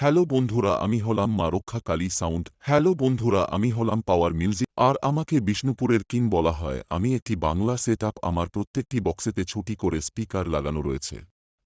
Hello বন্ধুরা, আমি হলাম মা রক্ষা কালী সাউন্ড। হ্যালো বন্ধুরা, আমি হলাম পাওয়ার মিউজিক। আর আমাকে বিষ্ণুপুরের কিং বলা হয়। আমি একটি বাংলা সেট আমার প্রত্যেকটি বক্সেতে ছুটি করে স্পিকার লাগানো রয়েছে।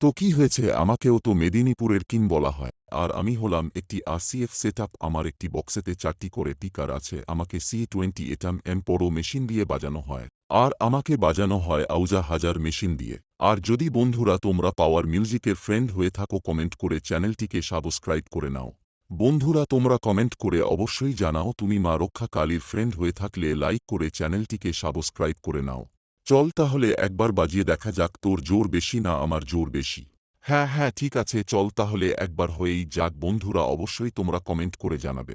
তো কি হয়েছে? আমাকেও তো মেদিনীপুরের কিং বলা হয়। আর আমি হলাম একটি আরসিএফ সেট আমার একটি বক্সেতে চারটি করে পিকার আছে। আমাকে সি টোয়েন্টি এটাম এম পরো মেশিন দিয়ে বাজানো হয়। আর আমাকে বাজানো হয় আউজা হাজার মেশিন দিয়ে। আর যদি বন্ধুরা তোমরা পাওয়ার মিউজিকের ফ্রেন্ড হয়ে থাকো, কমেন্ট করে চ্যানেলটিকে সাবস্ক্রাইব করে নাও। বন্ধুরা, তোমরা কমেন্ট করে অবশ্যই জানাও তুমি মা রক্ষা কালীর ফ্রেন্ড হয়ে থাকলে লাইক করে চ্যানেলটিকে সাবস্ক্রাইব করে নাও। চল তাহলে একবার বাজিয়ে দেখা যাক তোর জোর বেশি না আমার জোর বেশি। হ্যাঁ হ্যাঁ ঠিক আছে, চল তাহলে একবার হয়েই যাক। বন্ধুরা, অবশ্যই তোমরা কমেন্ট করে জানাবে।